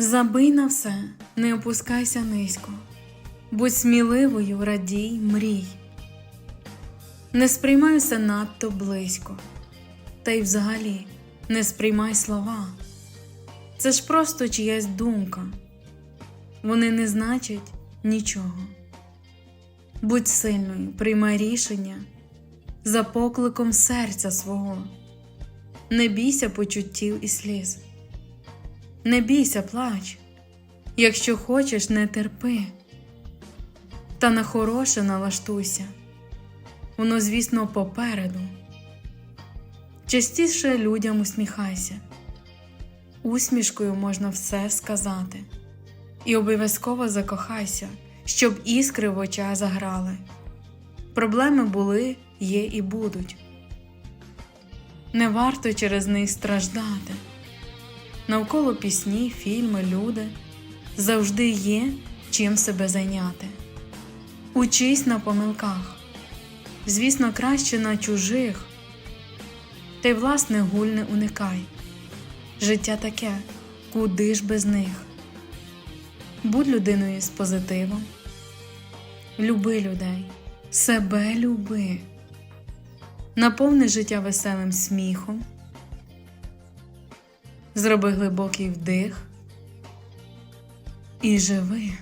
Забий на все, не опускайся низько, будь сміливою, радій, мрій. Не сприймай все надто близько, та й взагалі не сприймай слова. Це ж просто чиясь думка, вони не значать нічого. Будь сильною, приймай рішення за покликом серця свого. Не бійся почуттів і сліз. Не бійся, плач. Якщо хочеш, не терпи. Та на хороше налаштуйся. Воно, звісно, попереду. Частіше людям усміхайся. Усмішкою можна все сказати. І обов'язково закохайся, щоб іскри в очах заграли. Проблеми були, є і будуть. Не варто через них страждати. Навколо пісні, фільми, люди завжди є чим себе зайняти. Учись на помилках, звісно, краще на чужих, та й власне гуль не уникай. Життя таке, куди ж без них. Будь людиною з позитивом, люби людей, себе люби, наповни життя веселим сміхом. Зроби глибокий вдих і живи.